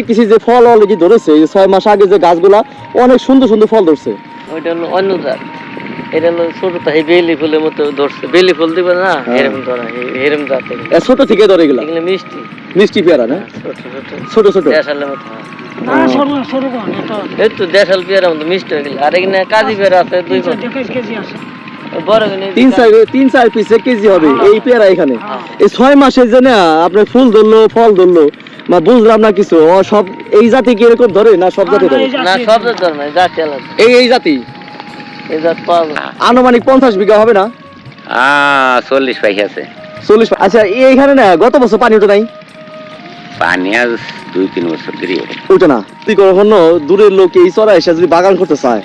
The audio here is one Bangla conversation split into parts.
দেখতেছি যে ফল অলরেডি ধরেছে এই ছয় মাস আগে যে গাছগুলা অনেক সুন্দর সুন্দর ফল ধরছে। ওইটা হলো অন্য জাত। এটা হলো ছোট তাই বেলি ফুলের মতো ধরছে। বেলি ফুল দিবে না হ্যাঁ। এরকম ধরা এ- এরম জাতের এ ছোট থেকে ধরে এগুলা? এগুলো মিষ্টি। মিষ্টি পেয়ারা না? ছোট ছোট ছোট। ছোট দেশালের মতো হয়। না সরু সরু কোন এটা। এই তো দেশাল পেয়ারা মতো মিষ্টি হয়ে গেল আর এখানে কাজি পেয়ারা আছে দুই তিনশো পাঁচ টাকা কেজি আছে। তিন চার তিন চার পিসে কেজি হবে এই পেয়ারা এখানে। এই ছয় মাসে যে না আপনার ফুল ধরলো ফল ধরলো বা বুঝলাম না কিছু। ও সব এই জাতি কি এরকম ধরে না সব জাতি ধরে? এই না সব জাত ধরে না জাত আলাদা। এই এই জাতি? এই জাত পাওয়া আনুমানিক পঞ্চাশ বিঘা হবে না? আহ চল্লিশ পাখি আছে। চল্লিশ আচ্ছা এইখানে না গত বছর পানি ওঠে নাই? পানি আজ দুই তিন বছর ধরে ওঠে। ওঠে না। তুই কখনো দূরের লোক এই চড়া এসে যদি বাগান করতে চায়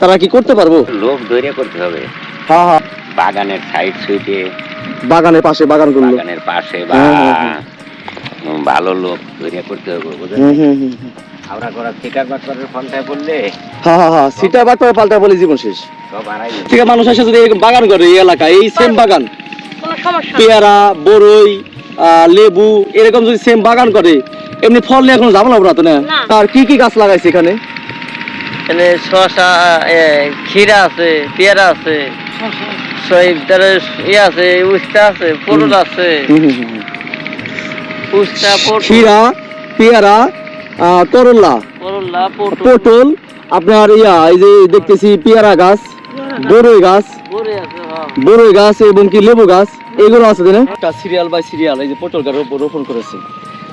তারা কি করতে পারব? লোক ধরে করতে হবে। হ্যাঁ হ্যাঁ। বাগানের সাইড সুইটে বাগানের পাশে বাগান করল। বাগানের পাশে বা হ্যাঁ, হ্যাঁ, উম, ভালো লোক ধরে করতে হবে বুঝলেন? আমরা করা ঠিকার বাটপারের ফলটায় পড়লে হ্যাঁ হ্যাঁ হ্যাঁ সিটা বাটপার পাল্টা বলে জীবন শেষ। সব হারাই ঠিক আছে মানুষ এসে যদি এরকম বাগান করে এই এলাকায় এই সেম বাগান। পেয়ারা বরই আহ, লেবু এরকম যদি সেম বাগান করে এমনি ফল নিয়ে এখন যাব না ওরা না। আর কি কি গাছ লাগাইছে এখানে? এখানে শসা এ, ক্ষীরা আছে পেয়ারা আছে ইয়ে আছে উস্তা আছে পটল আছে। পটল। পেয়ারা আহ, করলা। করলা পটল। পটল আপনার ইয়া এই যে দেখতেছি পেয়ারা গাছ বরই গাছ আছে হ্যাঁ। বরই গাছ এবং কি লেবু গাছ এগুলো আছে তাই না সিরিয়াল বাই সিরিয়াল এই যে পটল গাছ রোপণ করেছে।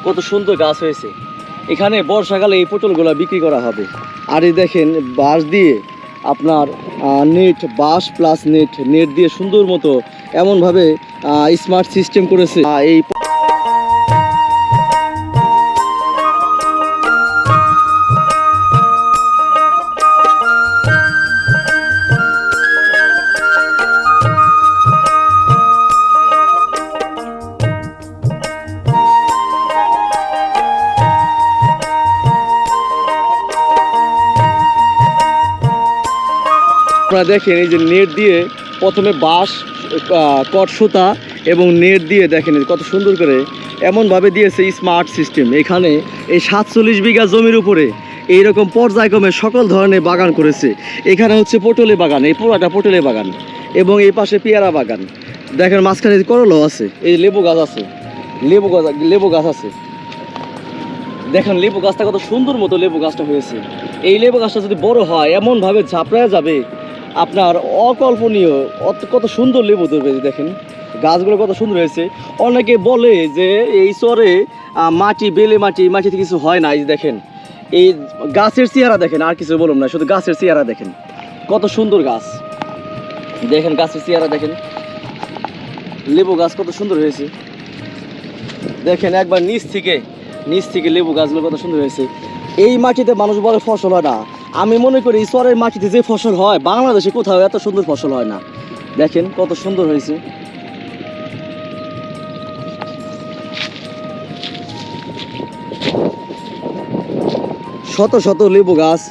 কত সুন্দর গাছ হয়েছে। এখানে বর্ষাকালে এই পটলগুলো বিক্রি করা হবে। আর এই দেখেন বাঁশ দিয়ে আপনার নেট বাঁশ প্লাস নেট নেট দিয়ে সুন্দর মতো এমনভাবে স্মার্ট সিস্টেম করেছে। এই আপনারা দেখেন এই যে নেট দিয়ে প্রথমে বাঁশ আহ, কট সুতা এবং নেট দিয়ে দেখেন কত সুন্দর করে এমনভাবে দিয়েছে স্মার্ট সিস্টেম এখানে এই সাতচল্লিশ বিঘা জমির উপরে এইরকম পর্যায়ক্রমে সকল ধরনের বাগান করেছে। এখানে হচ্ছে পটলের বাগান এই পুরাটা পটলের বাগান এবং এই পাশে পেয়ারা বাগান। দেখেন মাঝখানে করলাও আছে এই লেবু গাছ আছে লেবু গাছ লেবু গাছ আছে। দেখেন লেবু গাছটা কত সুন্দর মতো লেবু গাছটা হয়েছে। এই লেবু গাছটা যদি বড় হয় এমনভাবে ঝাপড়ায় যাবে আপনার অকল্পনীয় কত সুন্দর লেবু ধরবে দেখেন। গাছগুলো কত সুন্দর হয়েছে। অনেকে বলে যে এই চরে মাটি, বেলে মাটি মাটিতে কিছু হয় না, এই দেখেন। এই গাছের চেহারা দেখেন, আর কিছু বলুন না, শুধু গাছের চেহারা দেখেন। কত সুন্দর গাছ। দেখেন গাছের চেহারা দেখেন। লেবু গাছ কত সুন্দর হয়েছে। দেখেন একবার নিচ থেকে নিচ থেকে লেবু গাছগুলো কত সুন্দর হয়েছে। এই মাটিতে মানুষ বলে ফসল হয় না। আমি মনে করি চরের মাটিতে যে ফসল হয়, বাংলাদেশে কোথাও এত সুন্দর ফসল হয় না। দেখেন কত সুন্দর হয়েছে। শত শত লেবু গাছ,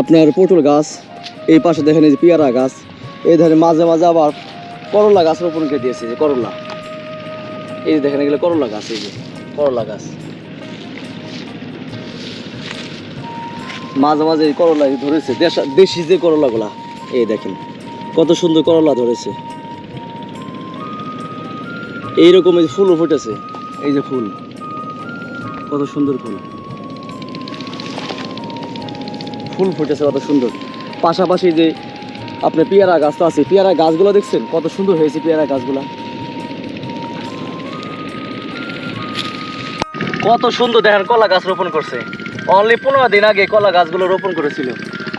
আপনার পটল গাছ, এই পাশে দেখেন এই যে পেয়ারা গাছ, এই ধরনের মাঝে মাঝে আবার করলা গাছ রোপণ করে দিয়েছে যে করলা। এই যে দেখেন এগুলো করলা গাছ, এই যে করলা গাছ। মাঝে মাঝে এই করলা ধরেছে। দেশি যে করলাগুলা, এই দেখেন, কত সুন্দর করলা ধরেছে। এইরকম এই যে ফুলও ফুটেছে। এই যে ফুল, কত সুন্দর ফুল। ফুল ফুটেছে কত সুন্দর। পাশাপাশি যে আপনি পেয়ারা গাছ তো আছে, পেয়ারা গাছগুলো দেখছেন? কত সুন্দর হয়েছে পেয়ারা গাছগুলা। কত সুন্দর দেখেন, কলা গাছ রোপণ করছে। অনলি পনেরো দিন আগে কলা গাছগুলো রোপণ করেছিল।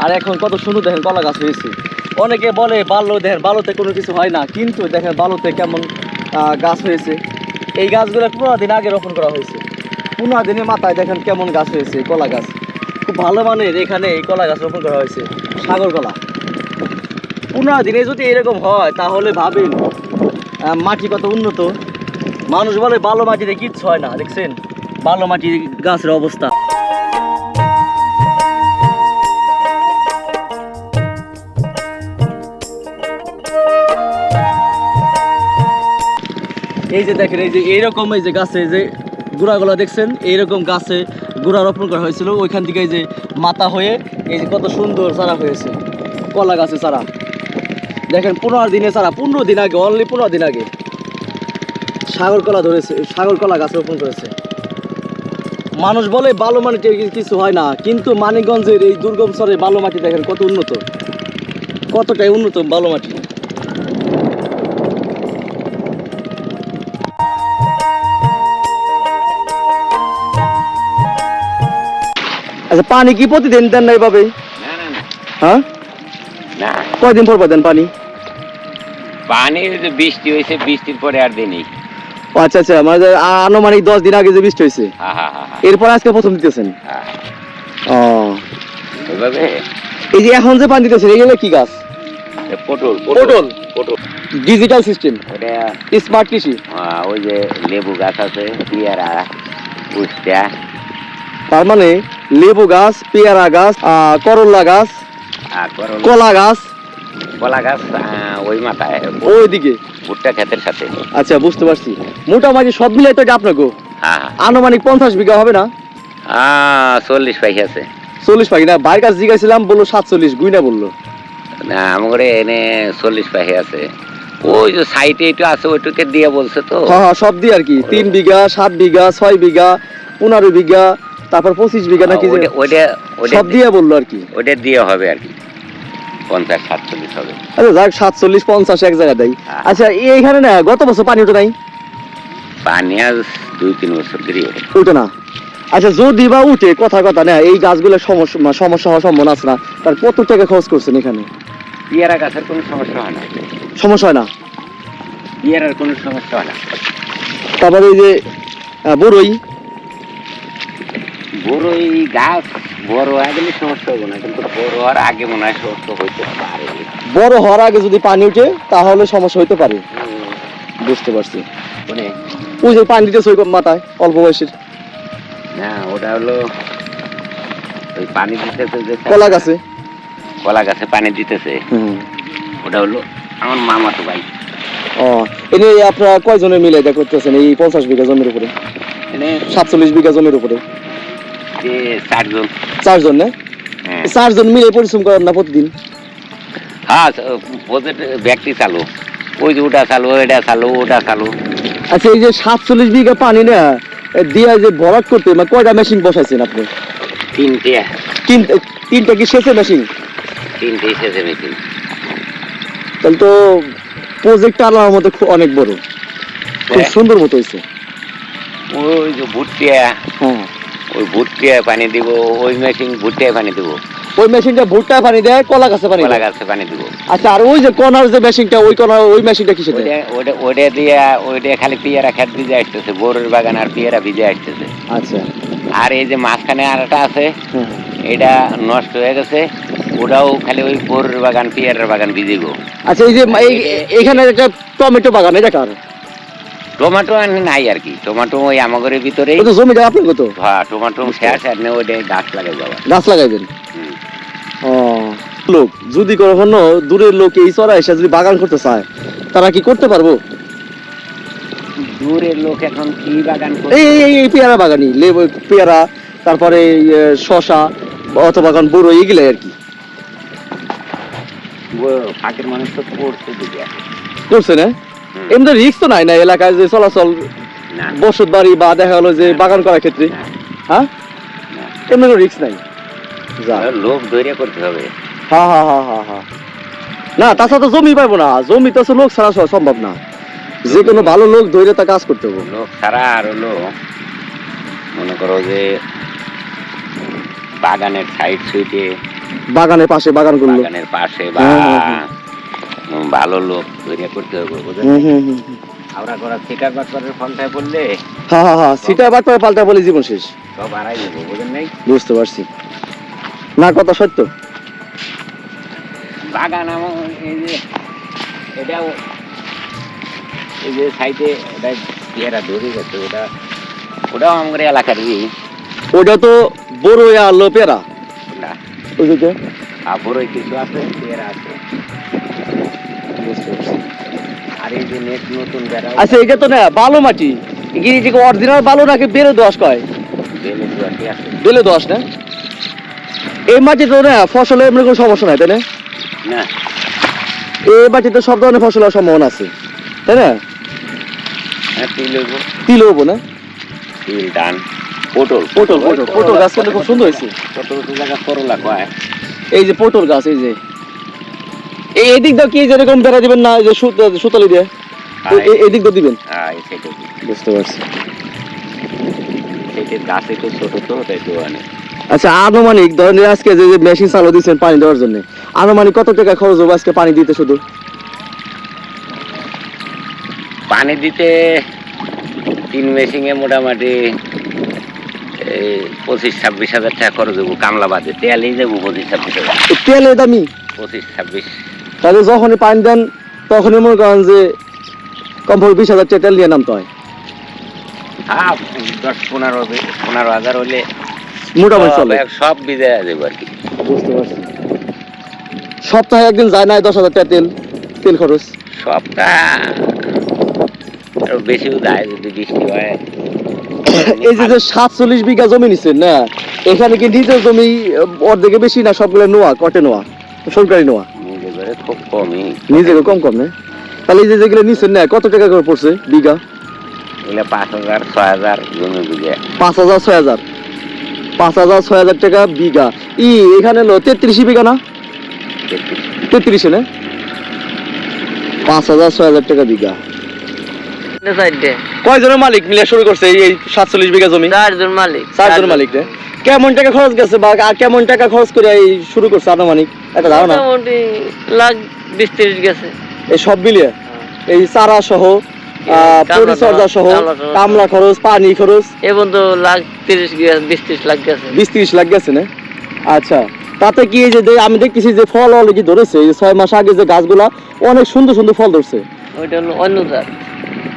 আর এখন কত সুন্দর দেখেন কলা গাছ হয়েছে। অনেকে বলে বাল্য দেখেন বালুতে কোনো কিছু হয় না, কিন্তু দেখেন বালুতে কেমন গাছ হয়েছে। এই গাছগুলো পনেরো দিন আগে রোপণ করা হয়েছে। পনেরো দিনের মাথায় দেখেন কেমন গাছ হয়েছে, কলা গাছ। খুব ভালো মানের এখানে এই কলা গাছ রোপণ করা হয়েছে, সাগর কলা। পনেরো দিনে যদি এরকম হয়, তাহলে ভাবেন মাটি কত উন্নত। মানুষ বলে বালো মাটিতে কিচ্ছু হয় না, দেখছেন? বালো মাটি গাছের অবস্থা। এই যে দেখেন, এই যে এইরকম এই যে গাছে যে গুড়াগুলো দেখছেন, এইরকম গাছে গোড়া রোপণ করা হয়েছিল। ওইখান থেকে এই যে মাথা হয়ে এই যে কত সুন্দর চারা হয়েছে, কলা গাছে চারা। দেখেন, পনেরো দিনে চারা, পনেরো দিন আগে অনলি পনেরো দিন আগে সাগর কলা ধরেছে, সাগর কলা গাছ রোপণ করেছে। মানুষ বলে বালু মাটিতে কিছু হয় না, কিন্তু মানিকগঞ্জের এই দুর্গম স্তরে বালু মাটি দেখেন কত উন্নত। কতটাই উন্নত বালু মাটি। আচ্ছা পানি কি প্রতিদিন দেন না এভাবে? হ্যাঁ? কয়দিন পর পর দেন পানি? পানি যে বৃষ্টি হয়েছে বৃষ্টির পরে আর দিনই আচ্ছা আচ্ছা মানে আনুমানিক দশ দিন আগে যে বৃষ্টি হয়েছে। হা হা হা হা এরপর আজকে প্রথম দিতেছেন? হ্যাঁ। ও। এই যে এখন যে পানি দিতেছেন এগুলো কি গাছ? পটল পটল। পটল। ডিজিটাল সিস্টেম স্মার্ট কৃষি। ওই যে লেবু গাছ আছে পেয়ারা উস্তা তার মানে লেবু গাছ পেয়ারা গাছ আহ, করল্লা গাছ কলা গাছ। কলা গাছ ওই মাথায়। ওইদিকে। ভুট্টা ক্ষেতের সাথে। আচ্ছা বুঝতে পারছি। মোটামুটি সব মিলে তো এটা আপনাকে হ্যাঁ হ্যাঁ। আনুমানিক পঞ্চাশ বিঘা হবে না? চল্লিশ পাখি আছে। চল্লিশ পাখি না? বাইর কাছে জিজ্ঞাসিলাম বলল সাতচল্লিশ গুইনা বলল। না আমার এনে চল্লিশ পাখি আছে। ওই যে সাইটে একটু আছে ওইটুকে দিয়ে বলছে তো। হ্যাঁ হ্যাঁ সব দিয়ে আর কি। তিন বিঘা সাত বিঘা ছয় বিঘা পনেরো বিঘা তারপর পঁচিশ বিঘা নাকি ওইটা ওইটা ওইটা সব দিয়ে বলল আর কি। ওইটা দিয়ে হবে আর কি। পঞ্চাশ সাতচল্লিশ হবে। আচ্ছা যাক সাতচল্লিশ পঞ্চাশ এক জায়গায় দেয়। হ্যাঁ। আচ্ছা এইখানে না গত বছর পানি ওঠে নাই? পানি আজ দুই তিন বছর ধরে ওঠে। উঠে না। আচ্ছা যদি বা উঠে কথা কথা না এই গাছগুলো সমস্যা সমস্যা হওয়ার সম্ভাবনা আছে না। তার কত টাকা খরচ করছেন এখানে? পেয়ারা গাছের কোনো সমস্যা হয় না। সমস্যা হয় না? পেয়ারার কোনো সমস্যা হয় না। তারপরে এই যে বড়ই বড় এই গাছ বড় একদমই সমস্যা হবে না কিন্তু বড় হওয়ার আগে মনে হয় সমস্যা হইতে পারে। বড় হওয়ার আগে যদি পানি উঠে তাহলে সমস্যা হইতে পারে। বুঝতে পারছি। মানে ওই যে পানি দিতেছে ওই মাথায় অল্প বয়সের। না ওটা হলো ওই পানি দিতেছে যে কলা গাছে। কলা গাছে পানি দিতেছে। ওটা হলো আমার মামা তো ভাই। ও এনে আপনারা কয়জনে মিলে এটা করতেছেন এই পঞ্চাশ বিঘা জমির উপরে? এনে সাতচল্লিশ বিঘা জমির উপরে। চারজন। চারজন না? হ্যাঁ। চারজন মিলে পরিশ্রম করেন না প্রতিদিন? হ্যাঁ প্রজেক্ট ব্যক্তি চালু। ওই যে ওটা চালু এটা চালু ওটা চালু। আচ্ছা এই যে সাতচল্লিশ বিঘা পানি না দিয়া যে ভরাট করতে মানে কয়টা মেশিন বসাইছেন আপনি? তিনটে। তিন তিনটা কি শেষে মেশিন তিনটে এসেছে মেশিন তাহলে তো প্রজেক্টটা আল্লাহর মতো খুব অনেক বড়। খুব হ্যাঁ। সুন্দর মতো হয়েছে ওই যে ভুট্টিয়া হ্যাঁ। ওই ভুট্টিয়ায় পানি দিব ওই মেশিন ভুট্টিয়ায় পানি দিব। ওই মেশিনটা ভুট্টায় পানি দেয় কলা গাছে পানি কলা গাছে পানি দিব। আচ্ছা আর ওই যে কর্নার যে মেশিনটা ওই কর্নার ওই মেশিনটা কিসে দেয়? ওইটা ওইটা দিয়া ওইটা খালি পেয়ারা খেত ভিজে আসতেছে বোরের বাগান আর পেয়ারা ভিজে আসতেছে। আচ্ছা। আর এই যে মাঝখানে আর একটা আছে এটা নষ্ট হয়ে গেছে ওটাও খালি ওই বোরের বাগান পেয়ারার বাগান ভিজিব আচ্ছা এই যে এখানে একটা টমেটো বাগান এটা কার? টমেটো নাই আর কি। টমেটো ওই আমাগরের ভিতরে তো জমিটা আপনার কত? হ্যাঁ টমেটো শেষ আর নেই ওইটা গাছ লাগাই বাবা গাছ লাগাইবেন। ও লোক যদি কখনো দূরের লোক এই চড়া এসে যদি বাগান করতে চায় তারা কি করতে পারব? দূরের লোক এখন কি বাগান করে এই এই- পেয়ারা বাগানি লেবু পেয়ারা তারপরে শশা অথবা এখন বড় এগুলো আর কি। ফাঁকের মানুষ তো দিকে করছে না। এমনি রিক্স তো নাই না এলাকায় যে চলাচল বসত বাড়ি বা দেখা গেলো যে বাগান করার ক্ষেত্রে। হ্যাঁ? এমনি কোনো রিক্স নাই। লোক করতে হবে। হা হা হা হা হা। না তাছাড়া তো জমি পাবো না। জমি তো লোক ছাড়া সম্ভব না। যে কোনো ভালো লোক ধৈর্য তা কাজ করতে হবে। লোক ছাড়া আর হলো মনে করো যে বাগানের সাইড সুইটে বাগানের পাশে বাগান করল বাগানের পাশে বা হ্যাঁ, হ্যাঁ, উম, ভালো লোক ধৈর্য করতে হবে বুঝলেন। আমরা করা সিটার বাটপারের ফন্টায় পড়লে হা হা হা সিটা বাট করে পাল্টা বলে জীবন শেষ। সব হারাই যাব বুঝলেন নাই? বুঝতে পারছি। না কথা সত্য। বাগান আমার এই যে এটাও এই যে সাইডে ওটা পেয়ারা ধরে গেছে ওটা ওটাও আমাদের এলাকারই। ওটা তো বড় আলো পেয়ারা। না। ওই যে আবরই কিছু আছে পেয়ারা আছে। বুঝতে পারছি। আর এই যে নেট নতুন বেড়া আচ্ছা এটা তো না বালু মাটি। যে অরিজিনাল বালু নাকি বেরো দোয়াশ কয়? বেলে দশ না? এই মাটিতে তো না ফসলের এমনি কোনো সমস্যা নাই তাই না? না। এই মাটিতে সব ধরনের ফসল হওয়ার সম্ভাবনা আছে তাই না? হ্যাঁ তিল হব না? তিল ধান পটল। পটল পটল পটল গাছ কিন্তু খুব সুন্দর হয়েছে। কত জায়গা করলা কয়? এই যে পটল গাছ এই যে। এই এদিক দাও কি যেরকম বেড়া দিবেন না যে সুতালি দিয়ে? এদিক দিয়ে দিবেন? বুঝতে পারছি। সেটা গাছ ছোট তো তাই তো অনেক। আচ্ছা আনুমানিক ধরেন আজকে যে মেশিন চালু দিচ্ছেন পানি দেওয়ার জন্য আনুমানিক কত টাকা খরচ হবে আজকে পানি দিতে শুধু? পানি দিতে তিন মেশিনে মোটামুটি এই পঁচিশ ছাব্বিশ হাজার টাকা খরচ হব কামলা বাদে। তেলেই যাব পঁচিশ ছাব্বিশ হাজার। তেলের দামি? পঁচিশ ছাব্বিশ। তাহলে যখনই পানি দেন তখনই মনে করেন যে কমপক্ষে বিশ হাজার টাকা তেল নিয়ে নামতে হয়। হ্যাঁ দশ পনেরো পনেরো হাজার হলে মোটামুটি চলে। সব- বিজয় আর কি। বুঝতে পারছি। সপ্তাহে একদিন যায় না দশ হাজার টাকা তেল তেল খরচ। সবটা আরও বেশিও যায় যদি বৃষ্টি হয়। এই যে যে সাতচল্লিশ বিঘা জমি নিচ্ছেন না? এখানে কি নিজের জমি অর্ধেকে বেশি না সবগুলো নোয়া কটে নোয়া সরকারি নোয়া? খুব কমই। নিজেকে কম কম না? তাহলে এই যে যেগুলো নিচ্ছেন না কত টাকা করে পড়ছে বিঘা? এগুলো পাঁচ হাজার ছয় হাজার জমি বুঝে। পাঁচ হাজার ছয় হাজার। পাঁচ হাজার ছয় হাজার টাকা বিঘা। ই এখানে হলো তেত্রিশ বিঘা না? তেত্রিশে। না? পাঁচ হাজার ছয় হাজার টাকা বিঘা। কয়জনের মালিক মিলে শুরু করছে এই- সাতচল্লিশ বিঘা জমি? চারজন মালিক। চারজন মালিক রে কেমন টাকা খরচ গেছে বা আর কেমন টাকা খরচ করে এই শুরু করছে আনুমানিক? একটা ধারণা? মোটামুটি লাখ বিশ তিরিশ গেছে। এই সব মিলিয়ে? এই চারা সহ পরিচর্যা সহ কামলা খরচ পানি খরচ? এবং তো লাখ তিরিশ বিশ তিরিশ লাখ গেছে। বিশ তিরিশ লাখ গেছে না? আচ্ছা। তাতে কি এই যে আমি দেখতেছি যে ফল অলরেডি ধরেছে এই ছয় মাস আগে যে গাছগুলা অনেক সুন্দর সুন্দর ফল ধরছে। ওইটা হলো অন্য জাত।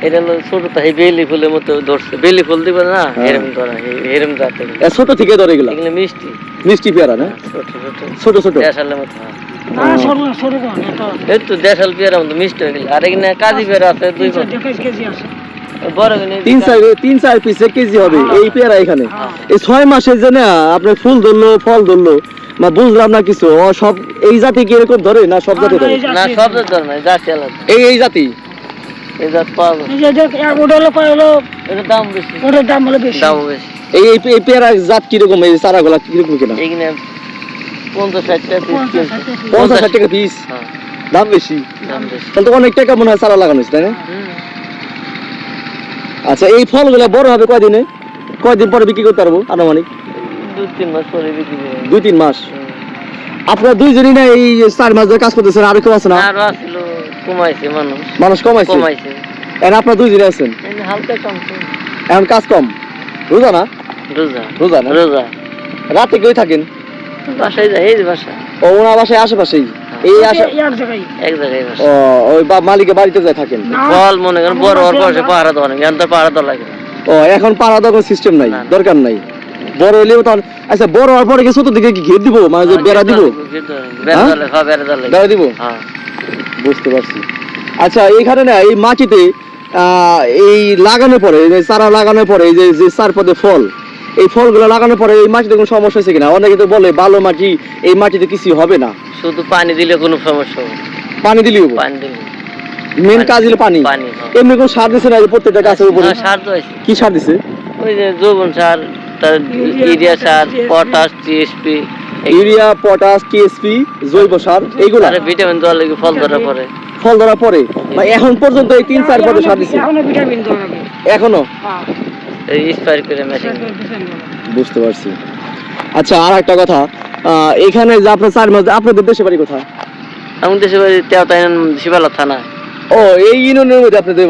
এটা হলো ছোট তাই বেলি ফুলের মতো ধরছে। বেলি ফুল দিবে না হ্যাঁ। এরকম ধরা এ- এরকম জাতের। ছোট থেকে ধরে এগুলা? এগুলো মিষ্টি। মিষ্টি পেয়ারা না? ছোট ছোট। ছোট ছোট। দেশালের মতো হ্যাঁ। না সরু না সরু কোন এত এই তো দেশাল পেয়ারা মতো মিষ্টি হয়ে গেল। আর এখানে কাজি পেয়ারা আছে দুই তিনশো বছর দেখাইশ কেজি আছে। তিন চার তিন চার পিসে কেজি হবে এই পেয়ারা এখানে। হ্যাঁ। এই ছয় মাসে যে না আপনার ফুল ধরলো ফল ধরলো না বুঝলাম না কিছু সব এই জাতি কি এরকম ধরে না সব জাতি ধরে? না সব জাত ধরে না জাতি এই এই জাতি? এই জাত পাওয়া যায়। এই যে দেখ ওটা হলো হলো? এটার দাম বেশি। ওটার দাম হলো বেশি। দাম বেশি। এই এই এই পেয়ারা জাত কীরকম? এই চারাগুলা কীরকম কিনা? এখানে পঞ্চাশ ষাট টাকা পিস পঞ্চাশ ষাট টাকা। পঞ্চাশ ষাট টাকা পিস দাম বেশি? তাহলে তো অনেক টাকা মনে হয় চারা লাগানো হয়েছে তাই না? আচ্ছা এই ফলগুলো বড় হবে কয়দিনে? কয়দিন পরে বিক্রি করতে পারব আনুমানিক? দু তিন মাস পরে বিক্রি দুই তিন মাস। আপনারা দুইজনই না এই চার মাস ধরে কাজ করতেছেন আর কেউ আছে না? আরও কমাইছে মানুষ। মানুষ কমাইছে? কমাইছে। এখন আপনারা দুইজনই আছেন? হালকা কমছে এখন কাজ কম? রোজা না? রোজা। রোজা না? রোজা। রাতে কেউ থাকেন? বাসায় যায় এই বাসা। ও ওনার বাসায় আশেপাশেই? এই আশা এক জায়গায়। এক জায়গায় বাসা। ও ওই বা- মালিকের বাড়িতে যায় থাকেন? ফল মনে করেন বড় পাহারা দেওয়া নাকি তো পাহারা দেওয়া লাগে ও এখন দোকান সিস্টেম নাই। দরকার নাই। বড় হইলেও তখন আচ্ছা বড় হওয়ার পরে কি ছোট দিকে কি ঘের দিব? মানে যে বেড়া দিব? বেড়া হ্যাঁ, বেড়া। বেড়া দিব? হ্যাঁ। বুঝতে পারছি। আচ্ছা এইখানে না এই মাটিতে এই লাগানোর পরে চারা লাগানোর পরে এই যে চার পদে ফল এই ফলগুলো লাগানোর পরে এই মাটিতে কোনো সমস্যা হয়েছে কিনা? অনেকে তো বলে ভালো মাটি এই মাটিতে কিছু হবে না। শুধু পানি দিলে কোনো সমস্যা হবে পানি দিলেও পানি দিলে মেন কাজ হলো পানি। হ্যাঁ। এমনি কোনো সার দিছে না প্রত্যেকটা গাছের উপরে? সার তো কি সার দিছে? ওই যে যৌবন সার তার ইউরিয়া, সার potash TSP urea potash TSP জৈব সার এইগুলা। আর ভিটামিন দেওয়া লাগে ফল ধরার পরে ফল ধরার পরে বা এখন পর্যন্ত এই তিন চার পদে সার দিছে। এখনও ভিটামিন দেওয়া লাগে। এখনও? হ্যাঁ। এই স্প্রে করে মেশিন। বুঝতে পারছি। আচ্ছা আর একটা কথা। আহ, এখানে যে আপনার চার মাস আপনাদের দেশে বাড়ি কোথায়? আমি দেশে বাড়ি তেওতাইন শিবালা থানা। ও এই ইউনিয়নের মধ্যে আপনাদের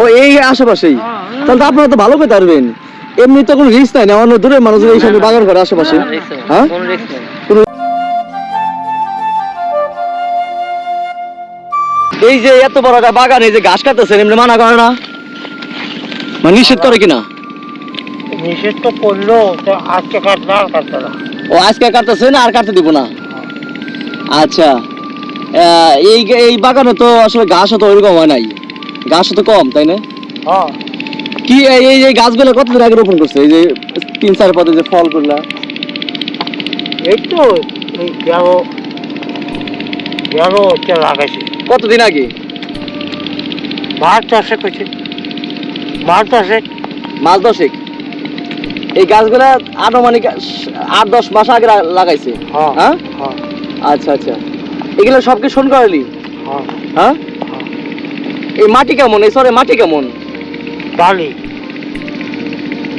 ও এই আশেপাশেই? হ্যাঁ, তাহলে তো আপনারা তো ভালো পেতে পারবেন এমনি তো কোনো রিস্ক নাই না অন্য দূরের মানুষ এই সঙ্গে বাগান করে আশেপাশে। হ্যাঁ? কোনো রিস্ক নেই। এই যে এত বড় একটা বাগান এই যে ঘাস কাটতেছেন এমনি মানা করে না? মানে নিষেধ করে কিনা? নিষেধ তো করল তো আজকে কাটবে আর কাটবে না। ও আজকে কাটতেছেন আর কাটতে দিব না? আচ্ছা। আহ, এই এই বাগানে তো আসলে ঘাসও তো ওইরকম হয় নাই। ঘাসও তো কম তাই না? হ্যাঁ। কি এই এই- গাছগুলো কতদিন আগে রোপণ করছে? এই যে তিন চার পদে যে ফলগুলা। এই তো কতদিন আগে? মাছ চাষে করছে মাছ চাষে মাস দশেক। এই গাছগুলা আনুমানিক আট দশ মাস আগে লাগাইছে। হ্যাঁ হ্যাঁ? হ্যাঁ। আচ্ছা আচ্ছা। এগুলো সবকে শোন করালি? হ্যাঁ? এই মাটি কেমন? এই সরে মাটি কেমন? বালি।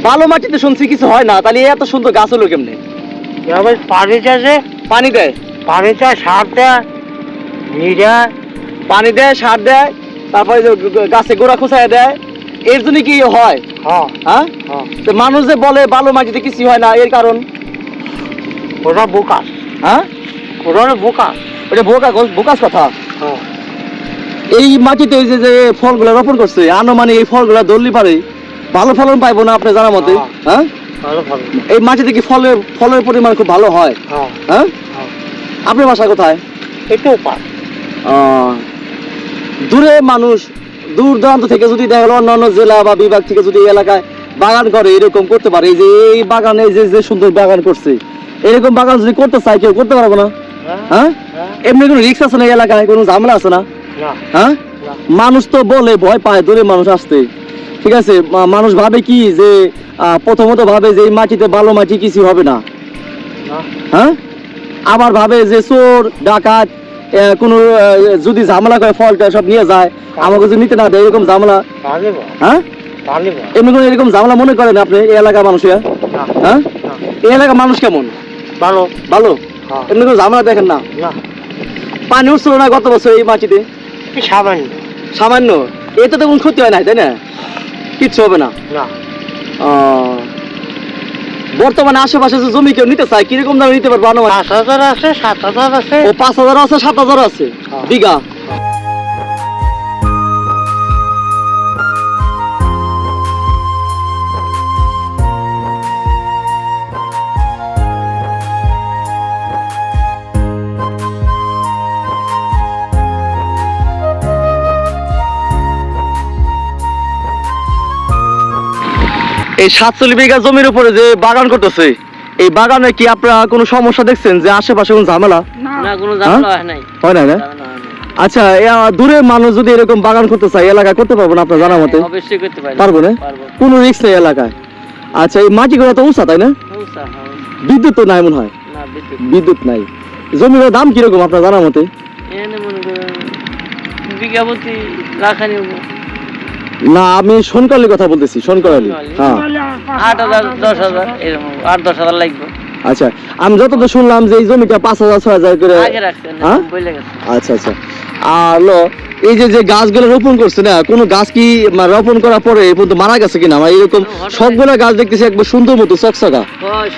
ভালো মাটিতে শুনছি কিছু হয় না তাহলে এত সুন্দর গাছ হলো কেমনে? এবার পানি চাষে পানি দেয়? পানি চাষ সার দেয় পানি দেয় সার দেয় তারপরে গাছে গোড়া খুঁচায় দেয় এর জন্য কি হয়? হ্যাঁ হ্যাঁ? হ্যাঁ। তো মানুষ যে বলে ভালো মাটিতে কিছু হয় না এর কারণ? ওটা বোকাস হ্যাঁ? ওটা বোকা। ওটা বোকা বোকাস কথা। এই মাটিতে এই যে যে ফলগুলো রোপণ করছে আনুমানিক এই ফলগুলো ধরলি পারে ভালো ফলন পাইবো না আপনি জানা মতে? হ্যাঁ। হ্যাঁ? এই মাটিতে কি ফলের ফলের পরিমাণ খুব ভালো হয়? হ্যাঁ। হ্যাঁ? হ্যাঁ। আপনার বাসা কোথায়? এটাও দূরে মানুষ দূর দূরান্ত থেকে যদি দেখা গেলো অন্যান্য জেলা বা বিভাগ থেকে যদি এলাকায় বাগান করে এরকম করতে পারে। এই যে এই বাগানে যে যে সুন্দর বাগান করছে এরকম বাগান যদি করতে চাই কেউ করতে পারব না? হ্যাঁ। এমনি কোনো রিক্স আছে না এই এলাকায়? কোনো ঝামেলা আছে না? হ্যাঁ? মানুষ তো বলে ভয় পায় দূরে মানুষ আসতে। ঠিক আছে? মানুষ ভাবে কি যে প্রথমত ভাবে যে এই মাটিতে ভালো মাটি কিছু হবে না। হ্যাঁ? আবার ভাবে যে চোর ডাকাত কোনো যদি ঝামেলা করে ফলটা সব নিয়ে যায় আমাকে যদি নিতে না দেয় এরকম ঝামেলা। হ্যাঁ? এমনি কোনো এরকম ঝামেলা মনে করেন আপনি এই এলাকার মানুষ না। হ্যাঁ? এই এলাকার মানুষ কেমন? ভালো। ভালো? হ্যাঁ। এমনি কোনো ঝামেলা দেখেন না। পানি উঠছিল না গত বছর এই মাটিতে? সামান্য। সামান্য? এতে তো কোনো ক্ষতি হয় না তাই না? কিচ্ছু হবে না। না। বর্তমানে আশেপাশে যে জমি কেউ নিতে চায় কীরকম দামে নিতে পারব আনুমানিক? পাঁচ হাজার আছে সাত হাজার আছে। ও পাঁচ হাজার আছে সাত হাজার আছে। হ্যাঁ। বিঘা? এই সাতচল্লিশ বিঘা জমির উপরে যে বাগান করতেছে এই বাগানে কি আপনারা কোনো সমস্যা দেখছেন যে আশেপাশে কোনো ঝামেলা? না। কোনো ঝামেলা হয়? নাই। হয় না? হয়। আচ্ছা দূরের মানুষ যদি এরকম বাগান করতে চায় এলাকায় করতে পারব না আপনার জানা মতে? হ্যাঁ, অবশ্যই করতে পারি। পারব না? কোনো রিস্ক নেই এলাকায়। আচ্ছা এই মাটি মাটিগুলো তো উঁচা তাই না? বিদ্যুৎ তো নাই মনে হয়? বিদ্যুৎ বিদ্যুৎ নাই। জমির দাম কীরকম আপনার জানা মতে? বিঘা প্রতি না আমি সোনকালির কথা বলতেছি সোনকালি। হ্যাঁ। আট হাজার দশ হাজার এরকম আট দশ হাজার লাগবে। আচ্ছা আমি যতদূর শুনলাম যে এই জমিটা পাঁচ হাজার ছয় হাজার করে হ্যাঁ? আচ্ছা আচ্ছা। আর এই যে যে গাছগুলো রোপণ করছে না কোনো গাছ কি মানে রোপণ করার পরে এই পর্যন্ত মারা গেছে কিনা? মানে এরকম হঠাৎ- সবগুলো গাছ দেখতেছি একবার সুন্দর মতো চকচকা। হয়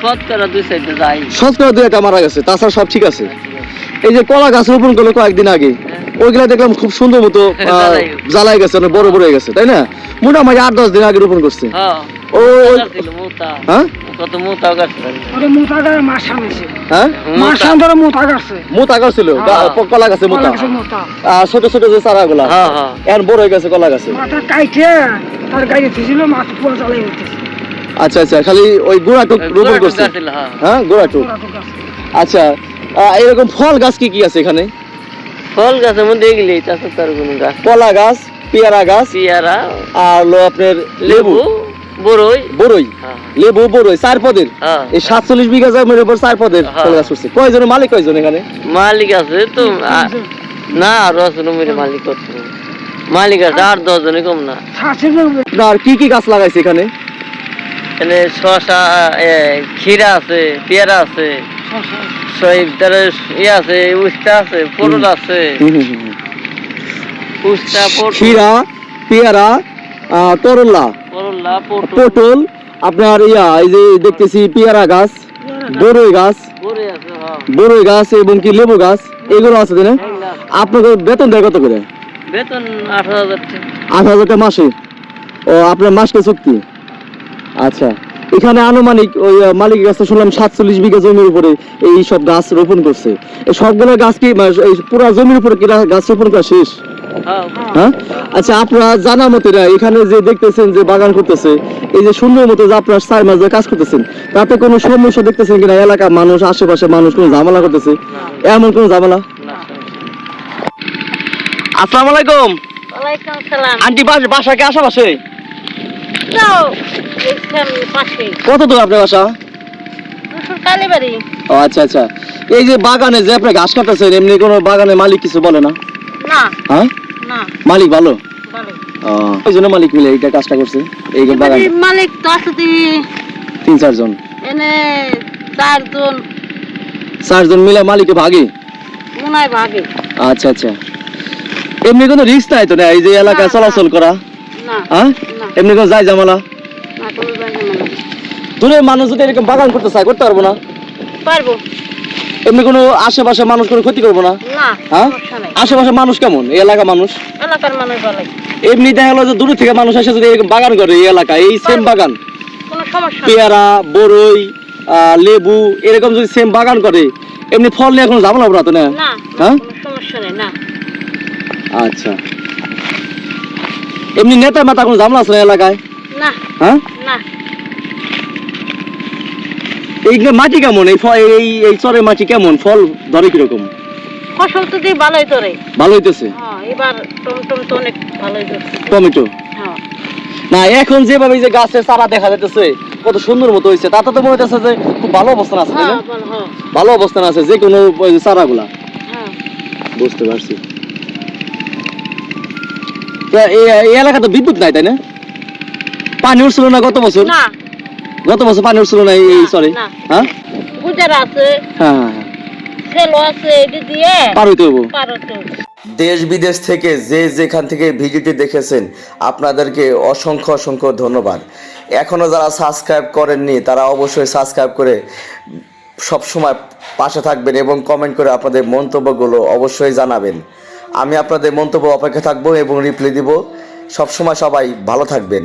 শতকরা দুই একটা মারা গেছে তাছাড়া সব ঠিক আছে। এই যে কলা গাছ রোপণ করল কয়েকদিন আগে। ওইগুলা দেখলাম খুব সুন্দর মতো জ্বালাই গেছে। অনেক বড় বড় হয়ে গেছে তাই না? মোটামুটি আট দশ দিন আগে রোপণ করছে। হ্যাঁ ও মোটা হ্যাঁ? কত গাছ ওরে হ্যাঁ? মাছ ধরে মোটা গাছে। মোটা গাছ ছিল হ্যাঁ। কলা গাছে মোটা মোটা আর ছোট ছোট যে চারা হ্যাঁ হ্যাঁ। এখন বড় হয়ে গেছে কলা গাছে। মাথা কাইটে তার গাড়ি থিছিল মাছ পুরো জ্বালাই উঠতেছে আচ্ছা আচ্ছা খালি ওই রোপণ করছে। হ্যাঁ। আছে। আচ্ছা আহ, এরকম ফল গাছ কি কি আছে এখানে? ফল গাছের মধ্যে এগুলি চাষের তার কোনো গাছ? কলা গাছ পেয়ারা গাছ পেয়ারা আর হলো আপনার লেবু লেবু বড়ই বড়ই হ্যাঁ লেবু বড়ই চার পদের। হ্যাঁ। এই সাতচল্লিশ বিঘা জমির উপর চার পদের হ্যাঁ। ফল গাছ করছে। কয়জনের মালিক কয়জন এখানে? মালিক আছে তো না আরও আছে রুমের মালিক হবে। মালিক আছে আর দশ জনে কম না। আর কি কি গাছ লাগাইছে এখানে? এখানে শশা এ, ক্ষীরা আছে পেয়ারা আছে। শশা, তার ইয়ে আছে উস্তা আছে পটল আছে। উস্তা পটল পেয়ারা করলা করলা পটল। আপনার ইয়া এই যে দেখতেছি পেয়ারা গাছ বড়ই গাছ। হ্যাঁ। বড়ই গাছ এবং কি লেবু গাছ এগুলো আছে তাই না? আপনাকে বেতন দেয় কত করে? বেতন আঠারো হাজার। আট হাজার টাকা মাসে। ও আপনার মাসকে চুক্তি? আচ্ছা। এখানে আনুমানিক ওই মালিকের কাছে শুনলাম সাতচল্লিশ বিঘা জমির উপরে এই সব গাছ রোপণ করছে। এই সবগুলো গাছ কি মানে পুরো জমির উপরে কি গাছ রোপণ করা শেষ? হ্যাঁ? আচ্ছা আপনারা জানা মতেরা এখানে যে দেখতেছেন যে বাগান করতেছে এই যে সুন্দর মতো যে আপনার চার মাস কাজ করতেছেন তাতে কোনো সমস্যা দেখতেছেন কিনা? এলাকার মানুষ আশেপাশে মানুষ কোনো ঝামেলা করতেছে? এমন কোনো ঝামেলা? না আসসালামু আলাইকুম। আন্টি বাসা বাসা কি আশেপাশে? কত দূর আপনার বাসা? ও আচ্ছা আচ্ছা। এই যে বাগানে যে আপনি ঘাস কাটতেছেন এমনি কোনো বাগানে মালিক কিছু বলে না? হ্যাঁ? মালিক ভালো? ওই জন্য মালিক মিলে এইটা কাজটা করছে এই বাগান। মালিক তো আছে তিন চারজন। এনে চারজন। চারজন মিলে মালিকে ভাগে? মনে ভাগে। আচ্ছা আচ্ছা। এমনি কোনো রিস্ক নাই তো না এই যে এলাকা। চলাচল করা? না। হ্যাঁ? এমনি কোনো যাই জামালা দূরে মানুষ যদি এরকম বাগান করতে চায় করতে পারব না? পারব। এমনি কোনো আশেপাশে মানুষ কোনো ক্ষতি করব না? হ্যাঁ? আশেপাশে মানুষ কেমন? এই এলাকা মানুষ? এলাকার মানুষ এমনি দেখা গেলো যে দূরে থেকে মানুষ এসে যদি এরকম বাগান করে এই এলাকা এই সেম বাগান? পেয়ারা বরই আহ, লেবু এরকম যদি সেম বাগান করে এমনি ফল নিয়ে কোনো ঝামেলা হবে না তো না? হ্যাঁ? আচ্ছা। এমনি নেতা মেতা কোনো ঝামেলা আছে এলাকায়? না হ্যাঁ? না। এই মাটি কেমন? এই এই এই চরের মাটি কেমন? ফল ধরে কীরকম? ফসল তো দিয়ে ভালোই তোরে ভালো হইতেছে হ্যাঁ এবার টমটম তো অনেক ভালোই ধরছে। টমেটো? হ্যাঁ। না এখন যেভাবে যে গাছের চারা দেখা যাইতেছে কত সুন্দর মতো হয়েছে তাতে তো মনে হচ্ছে যে খুব ভালো অবস্থান আছে? হ্যাঁ ভালো অবস্থান আছে যে কোনো চারাগুলা। বুঝতে পারছি। এই এই এলাকা তো বিদ্যুৎ নাই তাই না? পানি উঠছিল না গত বছর? না। গত বছর পানি উঠছিল না এই সরি হ্যাঁ? গুজার আছে। হ্যাঁ হ্যাঁ, সেলো আছে এটি দিয়ে পার হইতে হব পার হতে হবে। দেশ বিদেশ থেকে যে যেখান থেকে ভিডিওটি দেখেছেন আপনাদেরকে অসংখ্য অসংখ্য ধন্যবাদ। এখনও যারা সাবস্ক্রাইব করেননি তারা অবশ্যই সাবস্ক্রাইব করে সবসময় পাশে থাকবেন এবং কমেন্ট করে আপনাদের মন্তব্যগুলো অবশ্যই জানাবেন। আমি আপনাদের মন্তব্য অপেক্ষা থাকব এবং রিপ্লাই দিব। সবসময় সবাই ভালো থাকবেন।